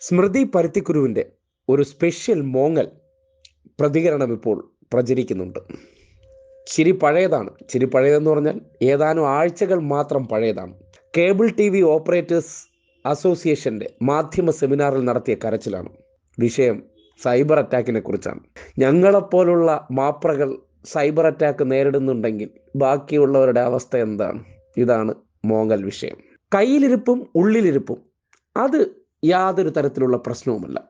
സ്മൃതി പരുത്തിക്കുരുവിന്റെ ഒരു സ്പെഷ്യൽ മോങ്ങൽ പ്രതികരണം ഇപ്പോൾ പ്രചരിക്കുന്നുണ്ട്. ചിരി പഴയതാണ്. ചിരി പഴയതെന്ന് പറഞ്ഞാൽ ഏതാനും ആഴ്ചകൾ മാത്രം പഴയതാണ്. കേബിൾ ടി വി ഓപ്പറേറ്റേഴ്സ് അസോസിയേഷന്റെ മാധ്യമ സെമിനാറിൽ നടത്തിയ കരച്ചിലാണ്. വിഷയം സൈബർ അറ്റാക്കിനെ കുറിച്ചാണ്. ഞങ്ങളെപ്പോലുള്ള മാപ്രകൾ സൈബർ അറ്റാക്ക് നേരിടുന്നുണ്ടെങ്കിൽ ബാക്കിയുള്ളവരുടെ അവസ്ഥ എന്താണ്? ഇതാണ് മോങ്ങൽ വിഷയം. കയ്യിലിരിപ്പും ഉള്ളിലിരിപ്പും. അത് യാതൊരു തരത്തിലുള്ള പ്രശ്നവുമല്ല.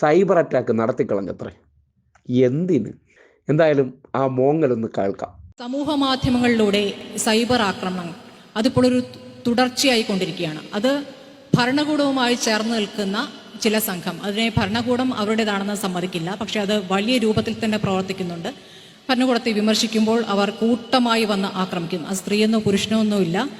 Cyber attack നടത്തിക്കളഞ്ഞത്രേ. എന്തിന്? എന്തായാലും ആ മോങ്ങലൊന്ന് കേൾക്കാം. സമൂഹ മാധ്യമങ്ങളിലൂടെ സൈബർ ആക്രമണങ്ങൾ അതിപ്പോൾ ഒരു തുടർച്ചയായി കൊണ്ടിരിക്കുകയാണ്. അത് ഭരണകൂടവുമായി ചേർന്ന് നിൽക്കുന്ന ചില സംഘം. അതിനെ ഭരണകൂടം അവരുടേതാണെന്ന് സമ്മതിക്കില്ല. പക്ഷേ അത് വലിയ രൂപത്തിൽ തന്നെ പ്രവർത്തിക്കുന്നുണ്ട്. ഭരണകൂടത്തെ വിമർശിക്കുമ്പോൾ അവർ കൂട്ടമായി വന്ന് ആക്രമിക്കുന്നു. അത് സ്ത്രീയെന്നോ പുരുഷനോ ഒന്നുമില്ല.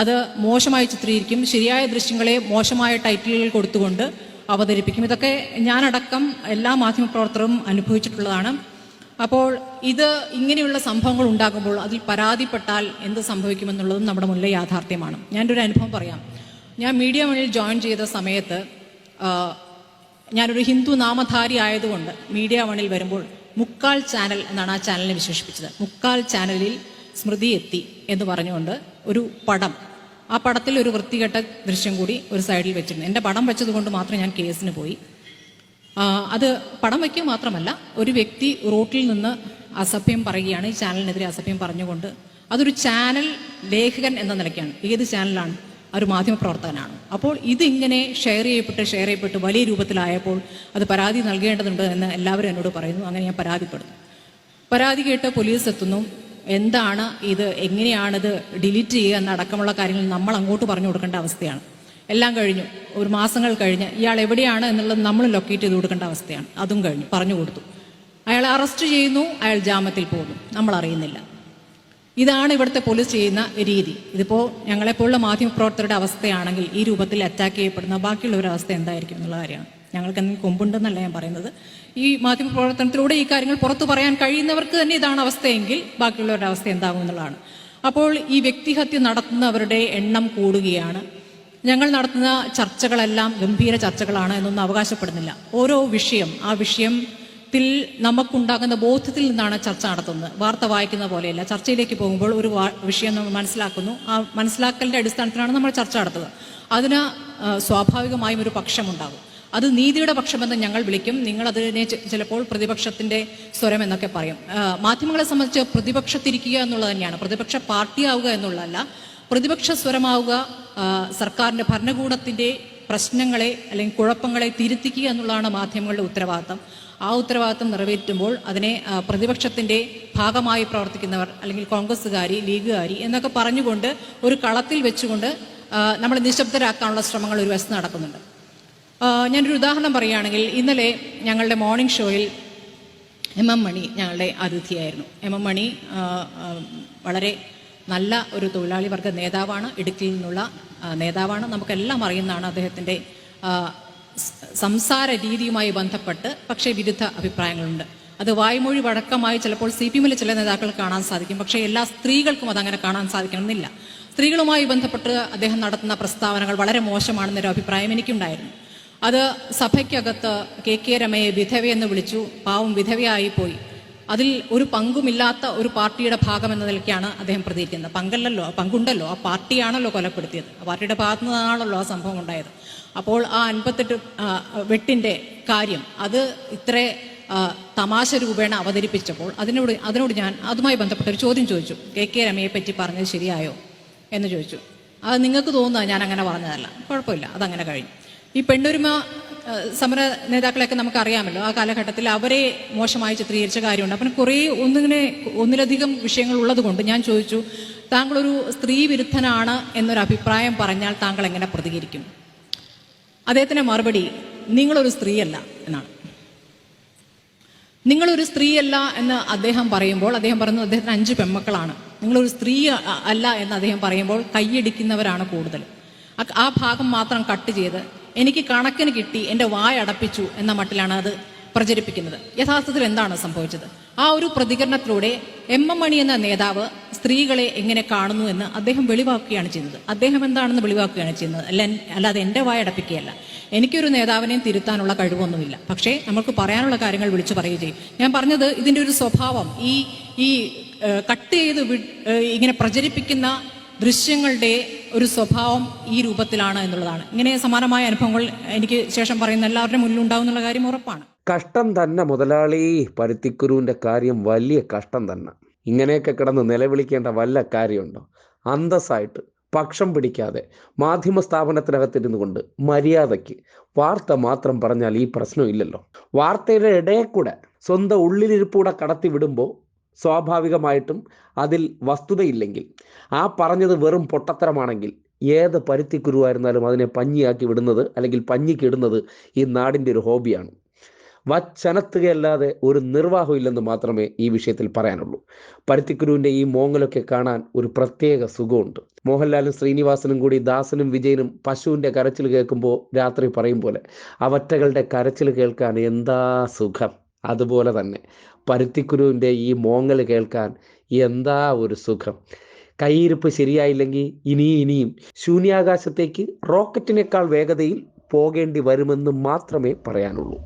അത് മോശമായി ചിത്രീകരിക്കും. ശരിയായ ദൃശ്യങ്ങളെ മോശമായ ടൈറ്റിലുകൾ കൊടുത്തുകൊണ്ട് അവതരിപ്പിക്കും. ഇതൊക്കെ ഞാനടക്കം എല്ലാ മാധ്യമപ്രവർത്തകരും അനുഭവിച്ചിട്ടുള്ളതാണ്. അപ്പോൾ ഇത് ഇങ്ങനെയുള്ള സംഭവങ്ങൾ ഉണ്ടാകുമ്പോൾ അതിൽ പരാതിപ്പെട്ടാൽ എന്ത് സംഭവിക്കുമെന്നുള്ളതും നമ്മുടെ മുന്നിലെ യാഥാർത്ഥ്യമാണ്. ഞാനൊരു ഒരു അനുഭവം പറയാം. ഞാൻ മീഡിയ വണിൽ ജോയിൻ ചെയ്ത സമയത്ത് ഞാനൊരു ഹിന്ദു നാമധാരി ആയതുകൊണ്ട് മീഡിയ വണിൽ വരുമ്പോൾ മുക്കാൽ ചാനൽ എന്നാണ് ആ ചാനലിനെ വിശേഷിപ്പിച്ചത്. മുക്കാൽ ചാനലിൽ സ്മൃതി എത്തി എന്ന് പറഞ്ഞുകൊണ്ട് ഒരു പടം. ആ പടത്തിൽ ഒരു വൃത്തികെട്ട ദൃശ്യം കൂടി ഒരു സൈഡിൽ വെച്ചിരുന്നു. എന്റെ പടം വെച്ചതുകൊണ്ട് മാത്രം ഞാൻ കേസിന് പോയി. അത് പടം വയ്ക്കുക മാത്രമല്ല ഒരു വ്യക്തി റോട്ടിൽ നിന്ന് അസഭ്യം പറയുകയാണ് ഈ ചാനലിനെതിരെ അസഭ്യം പറഞ്ഞുകൊണ്ട് അതൊരു ചാനൽ ലേഖകൻ എന്ന നിലയ്ക്കാണ്. ഏത് ചാനലാണ്? ഒരു മാധ്യമപ്രവർത്തകനാണ്. അപ്പോൾ ഇതിങ്ങനെ ഷെയർ ചെയ്യപ്പെട്ട് ഷെയർ ചെയ്യപ്പെട്ട് വലിയ രൂപത്തിലായപ്പോൾ അത് പരാതി നൽകേണ്ടതുണ്ട് എന്ന് എല്ലാവരും എന്നോട് പറയുന്നു. അങ്ങനെ ഞാൻ പരാതിപ്പെടുന്നു. പരാതി കേട്ട് പോലീസ് എത്തുന്നു. എന്താണ് ഇത്? എങ്ങനെയാണിത് ഡിലീറ്റ് ചെയ്യുക എന്നടക്കമുള്ള കാര്യങ്ങൾ നമ്മൾ അങ്ങോട്ട് പറഞ്ഞു കൊടുക്കേണ്ട അവസ്ഥയാണ്. എല്ലാം കഴിഞ്ഞു. ഒരു മാസങ്ങൾ കഴിഞ്ഞ് ഇയാൾ എവിടെയാണ് എന്നുള്ളത് നമ്മൾ ലൊക്കേറ്റ് ചെയ്ത് കൊടുക്കേണ്ട അവസ്ഥയാണ്. അതും കഴിഞ്ഞു. പറഞ്ഞു കൊടുത്തു. അയാൾ അറസ്റ്റ് ചെയ്യുന്നു. അയാൾ ജാമ്യത്തിൽ പോകുന്നു. നമ്മൾ അറിയുന്നില്ല. ഇതാണ് ഇവിടുത്തെ പോലീസ് ചെയ്യുന്ന രീതി. ഇതിപ്പോൾ ഞങ്ങളെപ്പോലുള്ള മാധ്യമപ്രവർത്തകരുടെ അവസ്ഥയാണെങ്കിൽ ഈ രൂപത്തിൽ അറ്റാക്ക് ചെയ്യപ്പെടുന്ന ബാക്കിയുള്ളവരുടെ അവസ്ഥ എന്തായിരിക്കും എന്നുള്ള കാര്യമാണ്. ഞങ്ങൾക്ക് എന്തെങ്കിലും കൊമ്പുണ്ടെന്നല്ല ഞാൻ പറയുന്നത്. ഈ മാധ്യമ പ്രവർത്തനത്തിലൂടെ ഈ കാര്യങ്ങൾ പുറത്തു പറയാൻ കഴിയുന്നവർക്ക് തന്നെ ഇതാണ് അവസ്ഥയെങ്കിൽ ബാക്കിയുള്ളവരുടെ അവസ്ഥ എന്താകും എന്നുള്ളതാണ്. അപ്പോൾ ഈ വ്യക്തിഹത്യ നടത്തുന്നവരുടെ എണ്ണം കൂടുകയാണ്. ഞങ്ങൾ നടത്തുന്ന ചർച്ചകളെല്ലാം ഗംഭീര ചർച്ചകളാണ് എന്നൊന്നും അവകാശപ്പെടുന്നില്ല. ഓരോ വിഷയം ആ വിഷയത്തിൽ നമുക്കുണ്ടാകുന്ന ബോധത്തിൽ നിന്നാണ് ചർച്ച നടത്തുന്നത്. വാർത്ത വായിക്കുന്ന പോലെയല്ല. ചർച്ചയിലേക്ക് പോകുമ്പോൾ ഒരു വിഷയം നമ്മൾ മനസ്സിലാക്കുന്നു. ആ മനസ്സിലാക്കലിന്റെ അടിസ്ഥാനത്തിലാണ് നമ്മൾ ചർച്ച നടത്തുന്നത് അതിന് സ്വാഭാവികമായും ഒരു പക്ഷമുണ്ടാകും. അത് നീതിയുടെ പക്ഷമെന്ന് ഞങ്ങൾ വിളിക്കും. നിങ്ങൾ അതിനെ ചിലപ്പോൾ പ്രതിപക്ഷത്തിന്റെ സ്വരം എന്നൊക്കെ പറയും. മാധ്യമങ്ങളെ സംബന്ധിച്ച് പ്രതിപക്ഷത്തിരിക്കുക എന്നുള്ളത് തന്നെയാണ്. പ്രതിപക്ഷ പാർട്ടിയാവുക എന്നുള്ളതല്ല. പ്രതിപക്ഷ സ്വരമാവുക സർക്കാരിന്റെ ഭരണകൂടത്തിന്റെ പ്രശ്നങ്ങളെ അല്ലെങ്കിൽ കുഴപ്പങ്ങളെ തിരുത്തിക്കുക എന്നുള്ളതാണ് മാധ്യമങ്ങളുടെ ഉത്തരവാദിത്തം. ആ ഉത്തരവാദിത്തം നിറവേറ്റുമ്പോൾ അതിനെ പ്രതിപക്ഷത്തിന്റെ ഭാഗമായി പ്രവർത്തിക്കുന്നവർ അല്ലെങ്കിൽ കോൺഗ്രസ്സുകാരി ലീഗുകാരി എന്നൊക്കെ പറഞ്ഞുകൊണ്ട് ഒരു കളത്തിൽ വെച്ചുകൊണ്ട് നമ്മൾ നിശബ്ദരാക്കാനുള്ള ശ്രമങ്ങൾ ഒരു വശത്ത് നടക്കുന്നുണ്ട്. ഞാനൊരു ഉദാഹരണം പറയുകയാണെങ്കിൽ ഇന്നലെ ഞങ്ങളുടെ മോർണിംഗ് ഷോയിൽ എം എം മണി ഞങ്ങളുടെ അതിഥിയായിരുന്നു. എം എം മണി വളരെ നല്ല ഒരു തൊഴിലാളി വർഗ നേതാവാണ് ഇടുക്കിയിൽ നിന്നുള്ള നേതാവാണ്. നമുക്കെല്ലാം അറിയുന്നതാണ് അദ്ദേഹത്തിന്റെ സംസാര രീതിയുമായി ബന്ധപ്പെട്ട് പക്ഷേ വിരുദ്ധ അഭിപ്രായങ്ങളുണ്ട്. അത് വായ്മൊഴി വഴക്കമായി ചിലപ്പോൾ സി പി എമ്മിലെ ചില നേതാക്കൾ കാണാൻ സാധിക്കും. പക്ഷേ എല്ലാ സ്ത്രീകൾക്കും അതങ്ങനെ കാണാൻ സാധിക്കണമെന്നില്ല. സ്ത്രീകളുമായി ബന്ധപ്പെട്ട് അദ്ദേഹം നടത്തുന്ന പ്രസ്താവനകൾ വളരെ മോശമാണെന്നൊരു അഭിപ്രായം എനിക്കുണ്ടായിരുന്നു. അത് സഭയ്ക്കകത്ത് കെ കെ രമയെ വിധവയെന്ന് വിളിച്ചു. പാവം വിധവയായി പോയി. അതിൽ ഒരു പങ്കുമില്ലാത്ത ഒരു പാർട്ടിയുടെ ഭാഗം എന്ന നിലയ്ക്കാണ് അദ്ദേഹം പ്രതികരിക്കുന്നത്. പങ്കല്ലല്ലോ പങ്കുണ്ടല്ലോ. ആ പാർട്ടിയാണല്ലോ കൊലപ്പെടുത്തിയത്. ആ പാർട്ടിയുടെ ഭാഗത്തു നിന്നാണല്ലോ ആ സംഭവം ഉണ്ടായത്. അപ്പോൾ ആ അൻപത്തെട്ട് വെട്ടിന്റെ കാര്യം അത് ഇത്ര തമാശ രൂപേണ അവതരിപ്പിച്ചപ്പോൾ അതിനോട് അതിനോട് ഞാൻ അതുമായി ബന്ധപ്പെട്ട ഒരു ചോദ്യം ചോദിച്ചു. കെ കെ രമയെ പറ്റി പറഞ്ഞത് ശരിയായോ എന്ന് ചോദിച്ചു. അത് നിങ്ങൾക്ക് തോന്നുന്നത് ഞാൻ അങ്ങനെ പറഞ്ഞതല്ല. കുഴപ്പമില്ല. അതങ്ങനെ കഴിഞ്ഞു. ഈ പെണ്ണൊരുമ സമര നേതാക്കളെയൊക്കെ നമുക്ക് അറിയാമല്ലോ ആ കാലഘട്ടത്തിൽ അവരെ മോശമായി ചിത്രീകരിച്ച കാര്യമുണ്ട്. അപ്പം കുറേ ഒന്നിങ്ങനെ ഒന്നിലധികം വിഷയങ്ങൾ ഉള്ളത് കൊണ്ട് ഞാൻ ചോദിച്ചു താങ്കളൊരു സ്ത്രീ വിരുദ്ധനാണ് എന്നൊരു അഭിപ്രായം പറഞ്ഞാൽ താങ്കൾ എങ്ങനെ പ്രതികരിക്കും? അദ്ദേഹത്തിന്റെ മറുപടി നിങ്ങളൊരു സ്ത്രീയല്ല എന്നാണ്. നിങ്ങളൊരു സ്ത്രീയല്ല എന്ന് അദ്ദേഹം പറയുമ്പോൾ അദ്ദേഹം പറയുന്നത് അദ്ദേഹത്തിന് അഞ്ച് പെൺമക്കളാണ്. നിങ്ങളൊരു സ്ത്രീ അല്ല എന്ന് അദ്ദേഹം പറയുമ്പോൾ കൈയടിക്കുന്നവരാണ് കൂടുതൽ. ആ ഭാഗം മാത്രം കട്ട് ചെയ്ത് എനിക്ക് കണക്കിന് കിട്ടി എന്റെ വായ അടപ്പിച്ചു എന്ന മട്ടിലാണ് അത് പ്രചരിപ്പിക്കുന്നത്. യഥാർത്ഥത്തിൽ എന്താണ് സംഭവിച്ചത്? ആ ഒരു പ്രതികരണത്തിലൂടെ എം എം മണി എന്ന നേതാവ് സ്ത്രീകളെ എങ്ങനെ കാണുന്നു എന്ന് അദ്ദേഹം വെളിവാക്കുകയാണ് ചെയ്യുന്നത്. അദ്ദേഹം എന്താണെന്ന് വെളിവാക്കുകയാണ് ചെയ്യുന്നത്. അല്ല അല്ലാതെ എന്റെ വായ അടപ്പിക്കുകയല്ല. എനിക്കൊരു നേതാവിനെയും തിരുത്താനുള്ള കഴിവൊന്നുമില്ല. പക്ഷേ നമുക്ക് പറയാനുള്ള കാര്യങ്ങൾ വിളിച്ചു പറയുകയും ചെയ്യും. ഞാൻ പറഞ്ഞത് ഇതിന്റെ ഒരു സ്വഭാവം. ഈ ഈ കട്ട് ചെയ്ത് ഇങ്ങനെ പ്രചരിപ്പിക്കുന്ന ദൃശ്യങ്ങളുടെ ഒരു സ്വഭാവം ഈ രൂപത്തിലാണ് എന്നുള്ളതാണ്. ഇങ്ങനെ സമാനമായ അനുഭവങ്ങൾ എനിക്ക് ശേഷം പറയുന്ന എല്ലാവരുടെ മുന്നിൽ ഉണ്ടാവും കാര്യം ഉറപ്പാണ്. കഷ്ടം തന്നെ മുതലാളി പരുത്തിക്കുരുവിന്റെ കാര്യം വലിയ കഷ്ടം തന്നെ. ഇങ്ങനെയൊക്കെ കിടന്ന് നിലവിളിക്കേണ്ട വല്ല കാര്യമുണ്ടോ? അന്തസ്സായിട്ട് പക്ഷം പിടിക്കാതെ മാധ്യമ സ്ഥാപനത്തിനകത്തിരുന്നു കൊണ്ട് മര്യാദയ്ക്ക് വാർത്ത മാത്രം പറഞ്ഞാൽ ഈ പ്രശ്നം ഇല്ലല്ലോ. വാർത്തയുടെ ഇടയിൽ കൂടെ സ്വന്തം ഉള്ളിലിരിപ്പൂടെ കടത്തി വിടുമ്പോൾ സ്വാഭാവികമായിട്ടും അതിൽ വസ്തുതയില്ലെങ്കിൽ ആ പറഞ്ഞത് വെറും പൊട്ടത്തരമാണെങ്കിൽ ഏത് പരുത്തിക്കുരുവായിരുന്നാലും അതിനെ പഞ്ഞിയാക്കി വിടുന്നത് അല്ലെങ്കിൽ പഞ്ഞിക്ക് ഇടുന്നത് ഈ നാടിന്റെ ഒരു ഹോബിയാണ്. വച്ചനത്തുകയല്ലാതെ ഒരു നിർവാഹമില്ലെന്ന് മാത്രമേ ഈ വിഷയത്തിൽ പറയാനുള്ളൂ. പരുത്തിക്കുരുവിന്റെ ഈ മോങ്ങലൊക്കെ കാണാൻ ഒരു പ്രത്യേക സുഖമുണ്ട്. മോഹൻലാലും ശ്രീനിവാസനും കൂടി ദാസനും വിജയനും പശുവിന്റെ കരച്ചിൽ കേൾക്കുമ്പോൾ രാത്രി പറയും പോലെ അവറ്റകളുടെ കരച്ചിൽ കേൾക്കാൻ എന്താ സുഖം? അതുപോലെ തന്നെ. പരുത്തിക്കുരുവിന്റെ ഈ മോങ്ങൽ കേൾക്കാൻ എന്താ ഒരു സുഖം? കൈയിരിപ്പ് ശരിയായില്ലെങ്കിൽ ഇനിയും ഇനിയും ശൂന്യാകാശത്തേക്ക് റോക്കറ്റിനേക്കാൾ വേഗതയിൽ പോകേണ്ടി വരുമെന്ന് മാത്രമേ പറയാനുള്ളൂ.